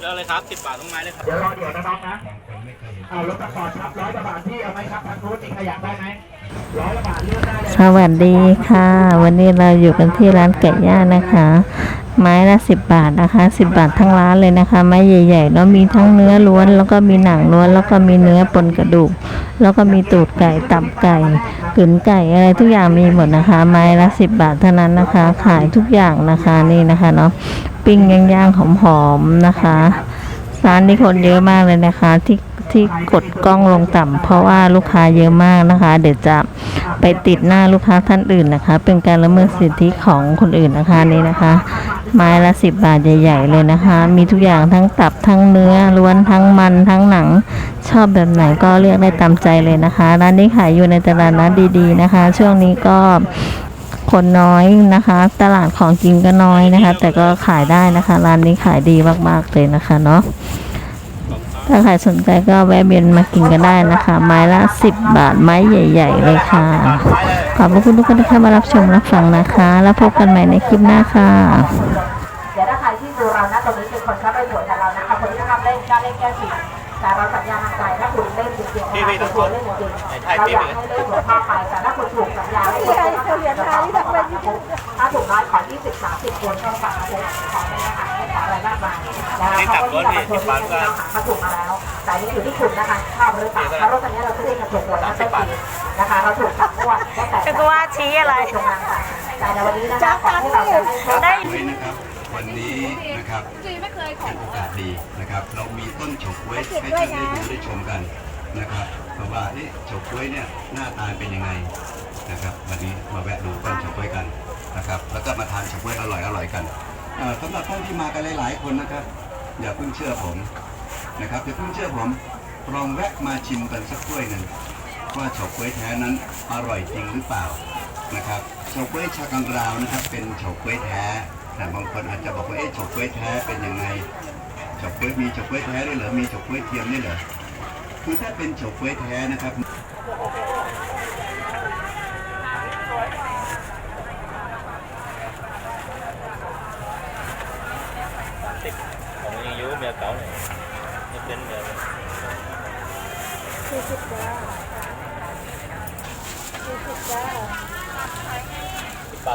เอาเลยครับสิบบาทต้องไม้เลยครับเดี๋ยวรอเดี๋ยวนะน้องนะเอารถตะกอนครับร้อยกว่าบาทพี่เอาไหมครับทางนู้นมีขยับได้ไหมร้อยกว่าบาทเลือกได้เลย สวัสดีค่ะ วันนี้เราอยู่กันที่ร้านไก่ย่างนะคะ ไม้ละสิบบาทนะคะสิบบาททั้งร้านเลยนะคะ ไม้ใหญ่ๆแล้วมีทั้งเนื้อล้วน แล้วก็มีหนังล้วน แล้วก็มีเนื้อปนกระดูก แล้วก็มีตูดไก่ตับไก่กลืนไก่อะไรทุกอย่างมีหมดนะคะ ไม้ละสิบบาทเท่านั้นนะคะ ขายทุกอย่างนะคะนี่นะคะเนาะปิ้งย่างๆหอมๆนะคะร้านนี้คนเยอะมากเลยนะคะที่ที่กดกล้องลงต่ำเพราะว่าลูกค้าเยอะมากนะคะ เดี๋ยวจะไปติดหน้าลูกค้าท่านอื่นนะคะ เป็นการละเมิดสิทธิของคนอื่นนะคะนี่นะคะ ไม้ละสิบบาทใหญ่ๆเลยนะคะ มีทุกอย่างทั้งตับทั้งเนื้อล้วนทั้งมันทั้งหนัง ชอบแบบไหนก็เลือกได้ตามใจเลยนะคะร้านนี้ขายอยู่ในตลาดนัดดีๆนะคะ ช่วงนี้ก็คนน้อยนะคะ ตลาดของกินก็น้อยนะคะ แต่ก็ขายได้นะคะ ร้านนี้ขายดีมากๆเลยนะคะเนาะ ถ้าใครสนใจก็แวะเวียนมากินกันได้นะคะ ไม้ละ 10 บาทไม้ใหญ่ ๆ เลยค่ะ ขอบพระคุณทุกคนที่เข้ามารับชมรับฟังนะคะ แล้วพบกันใหม่ในคลิปหน้าค่ะเดี๋ยวถ้าใครที่ดูเรานะตรงนี้เป็นคนเข้าไปตรวจกับเรานะคะคนที่ทำเล่นก็เล่นแก้สิแต่เราสัญญาทางใจถ้าคุณเล่นจริงๆนะคะคุณเล่นจริงๆเราอยากให้เล่นหัวข้อไปแต่ถ้าคุณถูกสัญญาให้คุณต้องทำเหรียญไทยที่ทำไปถ้าถูกน้อยขอ20 30คนก็ฝากนะขอเป็นายนะคะเพราะว่าที่เรามาชมนี่เราหามาถูกมาแล้วแต่นี่อยู่ที่คุณนะคะชอบหรือเปล่าเพราะรถคันนี้เราซื้อกันถูกหมดแล้วต้นปีนะคะเราถูกตัดงวดก็แต่ก็ว่าชี้อะไรตรงนั้นค่ะแต่ในวันนี้นะคะขอให้เราได้ด้วยนะครับวันนี้นะครับเป็นโอกาสดีนะครับ เรามีต้นเฉาก๊วยให้ท่านได้ดูได้ชมกันนะครับเพราะว่านี่เฉาก๊วยเนี่ยหน้าตาเป็นยังไงนะครับวันนี้มาแวะดูต้นเฉาก๊วยกันนะครับแล้วก็มาทานเฉาก๊วยอร่อยอร่อยๆกันเอ่อสำหรับท่านที่มากันหลาย ๆ คนนะครับ อย่าเพิ่งเชื่อผมนะครับอย่าเพิ่งเชื่อผมลองแวะมาชิมกันสักถ้วยหนึ่งว่าเฉาก๊วยแท้นั้นอร่อยจริงหรือเปล่านะครับเฉาก๊วยชากังราวนะครับ เป็นเฉาก๊วยแท้ แต่บางคนอาจจะบอกว่าเอ๊ะเฉาก๊วยแท้เป็นยังไงเฉาก๊วยมีเฉาก๊วยแท้ด้วยเหรอมีเฉาก๊วยเทียมด้วยเหรอคือถ้าเป็นเฉาก๊วยแท้นะครับ ของยังอยู่เมียเก่าเนี่ยไม่เป็นเมียสี่สิบจ้าสี่สิบจ้า